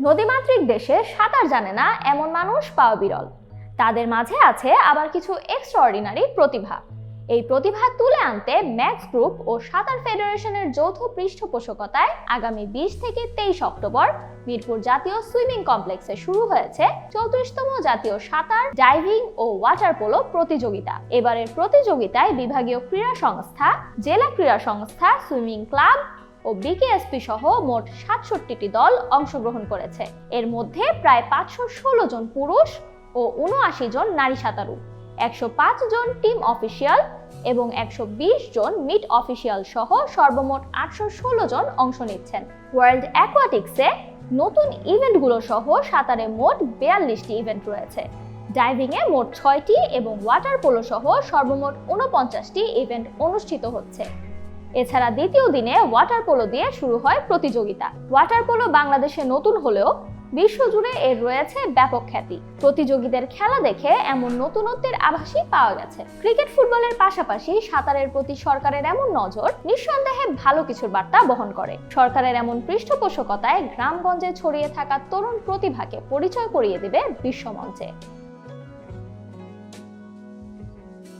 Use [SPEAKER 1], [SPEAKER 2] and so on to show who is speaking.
[SPEAKER 1] নদীমাতৃক দেশে সাঁতার জানে না এমন মানুষ পাওয়া বিরল। তাদের মাঝে আছে আবার কিছু এক্সট্রাঅর্ডিনারি প্রতিভা। এই প্রতিভা তুলে আনতে ম্যাক্স গ্রুপ ও সাঁতার ফেডারেশনের যৌথ পৃষ্ঠপোষকতায় আগামী বিশ থেকে তেইশ অক্টোবর মিরপুর জাতীয় সুইমিং কমপ্লেক্সে শুরু হয়েছে চৌত্রিশতম জাতীয় সাঁতার, ডাইভিং ও ওয়াটার পোলো প্রতিযোগিতা। এবারের প্রতিযোগিতায় বিভাগীয় ক্রীড়া সংস্থা, জেলা ক্রীড়া সংস্থা, সুইমিং ক্লাব ও বিকেএসপি সহ মোট সাতষট্টিটি দল অংশগ্রহণ করেছে। এর মধ্যে প্রায় পাঁচশো ষোলো জন পুরুষ ও উনআশি জন নারী সাঁতারু, একশো পাঁচ জন টিম অফিসিয়াল এবং একশো বিশ জন মিট অফিসিয়াল সহ সর্বমোট আটশো ষোলো জন অংশ নিচ্ছেন। ওয়ার্ল্ড অ্যাকোয়াটিক্সে নতুন ইভেন্টগুলো সহ সাঁতারে মোট বিয়াল্লিশটি ইভেন্ট রয়েছে। ডাইভিংয়ে মোট ছয়টি এবং ওয়াটার পোলো সহ সর্বমোট উনপঞ্চাশটি ইভেন্ট অনুষ্ঠিত হচ্ছে। এছাড়া দ্বিতীয় দিনে ওয়াটার পোলো দিয়ে শুরু হয় প্রতিযোগিতা। ওয়াটার পোলো বাংলাদেশে নতুন হলেও বিশ্বজুড়ে এর রয়েছে ব্যাপক খ্যাতি। প্রতিযোগীদের খেলা দেখে এমন নতুনত্বের আভাসই পাওয়া গেছে। ক্রিকেট ফুটবলের পাশাপাশি সাঁতারের প্রতি সরকারের এমন নজর নিঃসন্দেহে ভালো কিছুর বার্তা বহন করে। সরকারের এমন পৃষ্ঠপোষকতায় গ্রামগঞ্জে ছড়িয়ে থাকা তরুণ প্রতিভাকে পরিচয় করিয়ে দেবে বিশ্বমঞ্চে